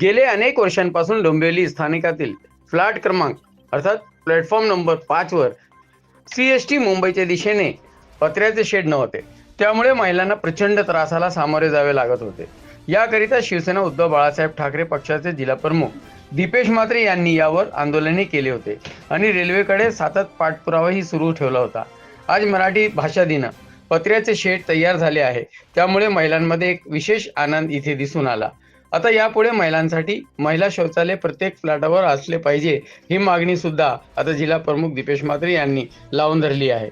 गेले अनेक वर्षांपासून डोंबिवली स्थानिकातील फ्लॅट क्रमांक अर्थात प्लॅटफॉर्म नंबर पाचवर सी एस टी मुंबईच्या दिशेने पत्र्याचे शेड नव्हते. त्यामुळे महिलांना प्रचंड त्रासाला सामोरे जावे लागत होते. याकरिता शिवसेना उद्धव बाळासाहेब ठाकरे पक्षाचे जिल्हाप्रमुख दीपेश म्हात्रे यांनी यावर आंदोलनही केले होते आणि रेल्वेकडे सतत पाठपुरावाही सुरू ठेवला होता. आज मराठी भाषा दिन पत्र्याचे शेड तयार झाले आहे. त्यामुळे महिलांमध्ये एक विशेष आनंद इथे दिसून आला. आता यापुढे महिलांसाठी महिला शौचालय प्रत्येक फ्लॅटावर असले पाहिजे ही मागणी सुद्धा आता जिल्हा प्रमुख दीपेश म्हात्रे यांनी लावून धरली आहे.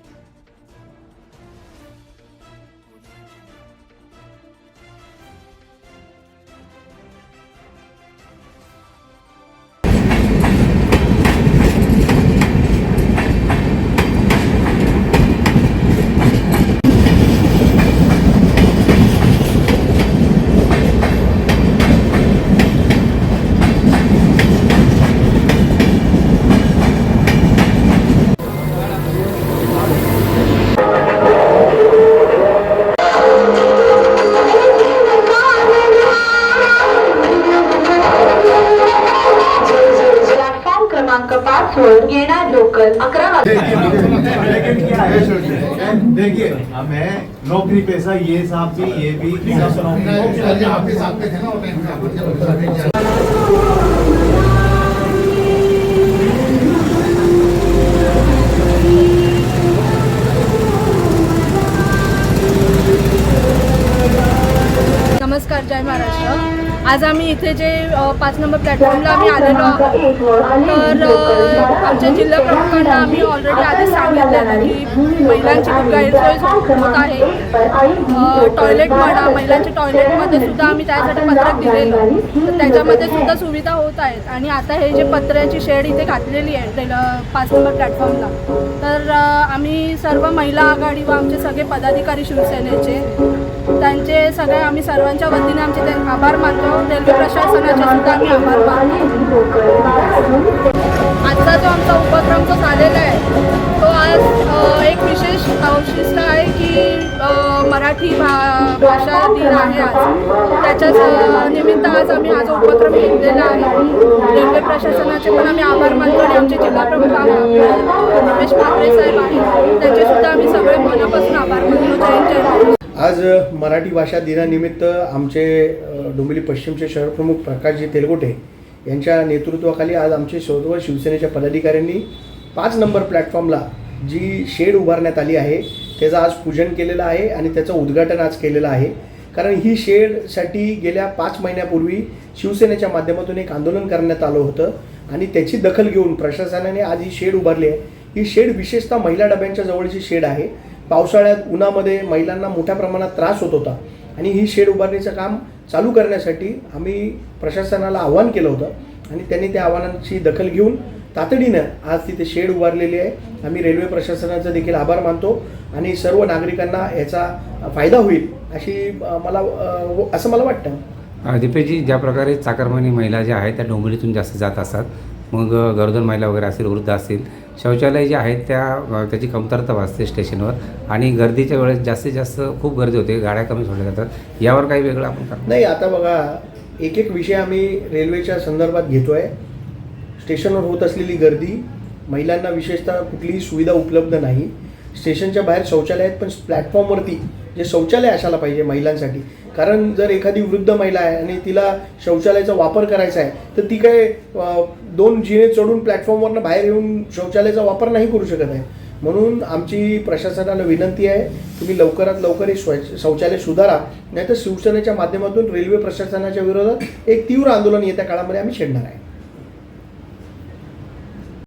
क्रमांक पाच वर येणार लोकल अकरा लेकिन देखिए हमें नौकरी पेशा ये साहब भी ये भी नमस्कार जय महाराष्ट्र आज आम्ही इथे जे पाच नंबर प्लॅटफॉर्मला आम्ही आलेलो आहोत. तर आमच्या जिल्हा प्रमुखांना आम्ही ऑलरेडी आधी सांगितलेलं की महिलांची खूप गैरसोय होत आहे. टॉयलेट म्हणा महिलांच्या टॉयलेटमध्ये सुद्धा आम्ही त्यासाठी पत्रक दिलेलं. तर त्याच्यामध्ये सुद्धा सुविधा होत आहेत. आणि आता हे जे पत्र्याची शेड इथे घातलेली आहे पाच नंबर प्लॅटफॉर्मला तर आम्ही सर्व महिला आघाडी व आमचे सगळे पदाधिकारी शिवसेनेचे. त्यांचे सगळे आम्ही सर्वांच्या वतीने आमचे ते आभार मानतो. रेल्वे प्रशासनाचे सुद्धा आम्ही आभार मानतो. आजचा जो आमचा उपक्रम जो झालेला आहे तो आज एक विशेष अवशिष्ट आहे की मराठी भा भाषा दिन आहे आज. त्याच्याच निमित्त आज आम्ही आज उपक्रम घेतलेला आहे रेल्वे प्रशासन पण आम्ही आभार मानतो आणि आमचे जिल्हा प्रमुख रमेश म्हात्रे साहेब आहेत. त्यांचे सुद्धा आम्ही सगळे मनापासून आभार मानतो. जय जय आज मराठी भाषा दिनानिमित्त आमचे डोंबिवली पश्चिमचे शहरप्रमुख प्रकाशजी तेलगोटे यांच्या नेतृत्वाखाली आज आमचे सर्व शिवसेनेच्या पदाधिकाऱ्यांनी पाच नंबर प्लॅटफॉर्मला जी शेड उभारण्यात आली आहे त्याचं आज पूजन केलेलं आहे आणि त्याचं उद्घाटन आज केलेलं आहे. कारण ही शेडसाठी गेल्या पाच महिन्यापूर्वी शिवसेनेच्या माध्यमातून एक आंदोलन करण्यात आलं होतं. आणि त्याची दखल घेऊन प्रशासनाने आज ही शेड उभारली आहे. ही शेड विशेषतः महिला डब्यांच्या जवळची शेड आहे. पावसाळ्यात उन्हामध्ये महिलांना मोठ्या प्रमाणात त्रास होत होता. आणि ही शेड उभारणीचं काम चालू करण्यासाठी आम्ही प्रशासनाला आव्हान केलं होतं. आणि त्यांनी त्या आव्हानांची दखल घेऊन तातडीनं आज तिथे शेड उभारलेली आहे. आम्ही रेल्वे प्रशासनाचा देखील आभार मानतो. आणि सर्व नागरिकांना याचा फायदा होईल अशी मला असं मला वाटतं. दीपेजी ज्या प्रकारे चाकरमानी महिला ज्या आहेत त्या डोंबिवलीतून जास्त जात असतात. मग गरोदर महिला वगैरे असतील वृद्ध असतील शौचालय जे आहेत त्या त्याची कमतरता वाचते स्टेशनवर. आणि गर्दीच्या वेळेस जास्तीत जास्त खूप गर्दी होते गाड्या कमी सोडल्या जातात. यावर काही वेगळं आपण करतो नाही आता बघा एक एक विषय आम्ही रेल्वेच्या संदर्भात घेतो आहे स्टेशनवर होत असलेली गर्दी महिलांना विशेषतः कुठलीही सुविधा उपलब्ध नाही. स्टेशनच्या बाहेर शौचालय आहेत पण प्लॅटफॉर्मवरती जे शौचालय असायला पाहिजे महिलांसाठी कारण जर एखादी वृद्ध महिला आहे आणि तिला शौचालयाचा वापर करायचा आहे तर ती काय दोन जिने चढून प्लॅटफॉर्मवरनं बाहेर येऊन शौचालयाचा वापर नाही करू शकत आहे. म्हणून आमची प्रशासनाला विनंती आहे तुम्ही लवकरात लवकर हे शौचालय सुधारा नाहीतर शिवसेनेच्या माध्यमातून रेल्वे प्रशासनाच्या विरोधात एक तीव्र आंदोलन येत्या काळामध्ये आम्ही छेडणार आहे.